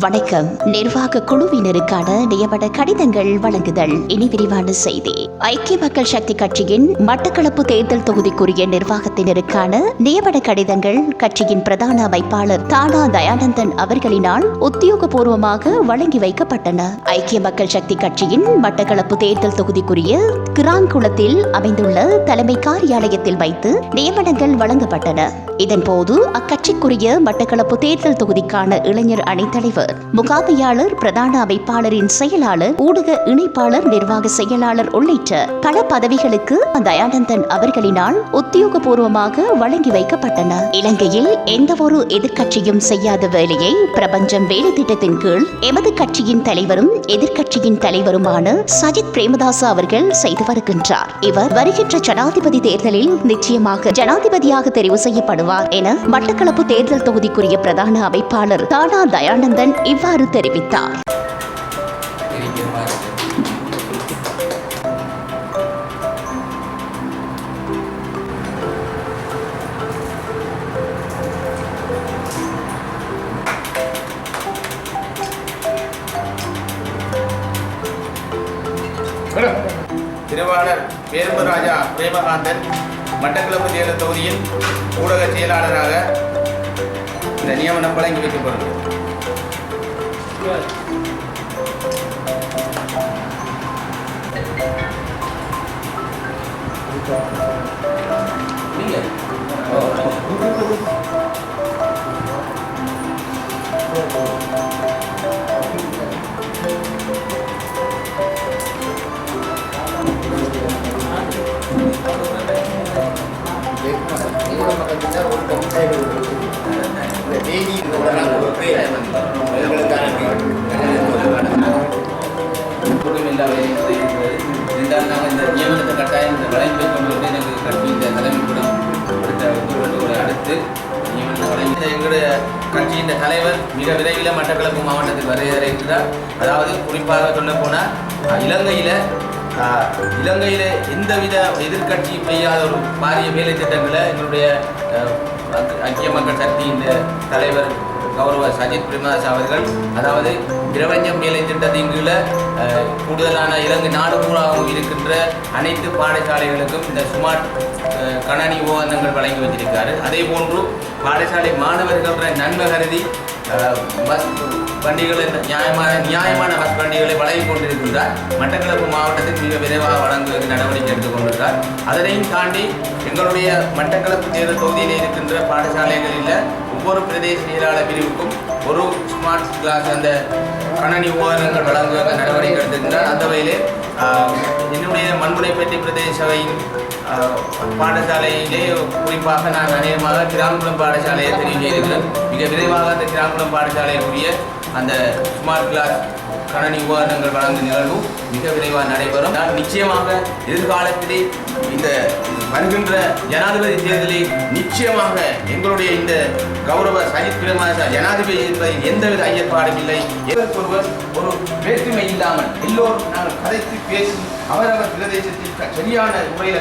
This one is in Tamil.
வணக்கம். நிர்வாக குழுவினருக்கான நியமன கடிதங்கள் வழங்குதல். இனி விரிவான செய்தி. ஐக்கிய மக்கள் சக்தி கட்சியின் மட்டக்களப்பு தேர்தல் தொகுதிக்குரிய நிர்வாகத்தினருக்கான நியமன கடிதங்கள் கட்சியின் பிரதான அமைப்பாளர் தானா தயானந்தன் அவர்களினால் உத்தியோகபூர்வமாக வழங்கி வைக்கப்பட்டன. ஐக்கிய மக்கள் சக்தி கட்சியின் மட்டக்களப்பு தேர்தல் தொகுதிக்குரிய கிராங்குளத்தில் அமைந்துள்ள தலைமை காரியாலயத்தில் வைத்து நியமனங்கள் வழங்கப்பட்டன. இதன்போது அக்கட்சிக்குரிய மட்டக்களப்பு தேர்தல் தொகுதிக்கான இளைஞர் அணித்தலைவர் முகாமையாளர் பிரதான அமைப்பாளரின் செயலாளர் ஊடக இணைப்பாளர் நிர்வாக செயலாளர் உள்ளிட்ட பல பதவிகளுக்கு தயானந்தன் அவர்களினால் உத்தியோகபூர்வமாக வழங்கி வைக்கப்பட்டன இலங்கையில் எந்தவொரு எதிர்க்கட்சியும் செய்யாத வேலையை பிரபஞ்சம் வேலை திட்டத்தின் கீழ் எமது கட்சியின் தலைவரும் எதிர்க்கட்சியின் தலைவருமான சஜித் பிரேமதாச அவர்கள் செய்து வருகின்றார். இவர் வருகின்ற ஜனாதிபதி தேர்தலில் நிச்சயமாக ஜனாதிபதியாக தெரிவு செய்யப்படுவார் என மட்டக்களப்பு தேர்தல் தொகுதிக்குரிய பிரதான அமைப்பாளர் தானா தயானந்தன் இவ்வாறு தெரிவித்தார். திருவாளர் பேரும்பராஜா பிரேமகாந்தன் மட்டக்களப்பு தேர்தல் தொகுதியின் ஊடக செயலாளராக இந்த நியமனம் வழங்கி வைக்கப்படுகிறது Ini ya? Oh, வளைந்து கொண்டு வந்து எனக்கு கட்சி இந்த தலைமைக்கூடம் கொடுத்த ஒத்துழைப்புகளை அடுத்து எங்களுடைய கட்சியின் தலைவர் மிக விரைவில் மட்டக்களப்பு மாவட்டத்தில் வருகிற இருக்கிறார் அதாவது குறிப்பாக சொல்ல போனால் இலங்கையில் இலங்கையில் எந்தவித எதிர்க்கட்சி பெய்யாத ஒரு பாரிய வேலை திட்டங்களை எங்களுடைய ஐக்கிய மக்கள் சக்தியின் தலைவர் கௌரவ சஜித் பிரேமதாஸ் அவர்கள் அதாவது திரவஞ்சம் வேலை திட்டத்தின் கீழே கூடுதலான இலங்கை நாடு பூராவும் இருக்கின்ற அனைத்து பாடசாலைகளுக்கும் இந்த ஸ்மார்ட் கணனி உபகரணங்கள் வழங்கி வச்சிருக்காரு. அதே போன்று பாடசாலை மாணவர்கள நன்மை கருதி பஸ் வண்டிகளை நியாயமான நியாயமான பஸ் வண்டிகளை வழங்கி கொண்டிருக்கின்றார். மட்டக்களப்பு மாவட்டத்தில் மிக விரைவாக வழங்குவதற்கு நடவடிக்கை எடுத்துக் கொண்டிருக்கிறார். அதனையும் தாண்டி எங்களுடைய மட்டக்களப்பு தேர்தல் தொகுதியில் இருக்கின்ற பாடசாலைகளில் ஒவ்வொரு பிரதேச செயலாளர் பிரிவுக்கும் ஒரு ஸ்மார்ட் கிளாஸ் அந்த கணனி உபகரணங்கள் வழங்குவதற்கு நடவடிக்கை எடுத்திருந்தார் அந்த வகையிலே ஆஹ், என்னுடைய மண்முனைப்பேட்டை பிரதேச சபையின் ஆஹ், பாடசாலையிலே குறிப்பாக நான் அநேகமாக கிராமப்புறம் பாடசாலையை தெரிவு செய்திருக்கிறேன் மிக விரைவாக அந்த கிராமப்புறம் பாடசாலைக்குரிய அந்த ஸ்மார்ட் கிளாஸ் கணனி உபகரணங்கள் வழங்கும் நிகழ்வு மிக விரைவாக நடைபெறும். நான் நிச்சயமாக எதிர்காலத்திலே இந்த வருகின்ற ஜனாதிபதி தேர்தலில் நிச்சயமாக எங்களுடைய இந்த கௌரவ சஜித் பிரேமதாச ஜனாதிபதி என்பதில் எந்தவித ஐயப்பாடும் இல்லை. ஒருவர் ஒரு வேற்றுமை இல்லாமல் எல்லோரும் நாங்கள் கதைத்து பேசி அவரவர் பிரதேசத்தில் சரியான முறையில்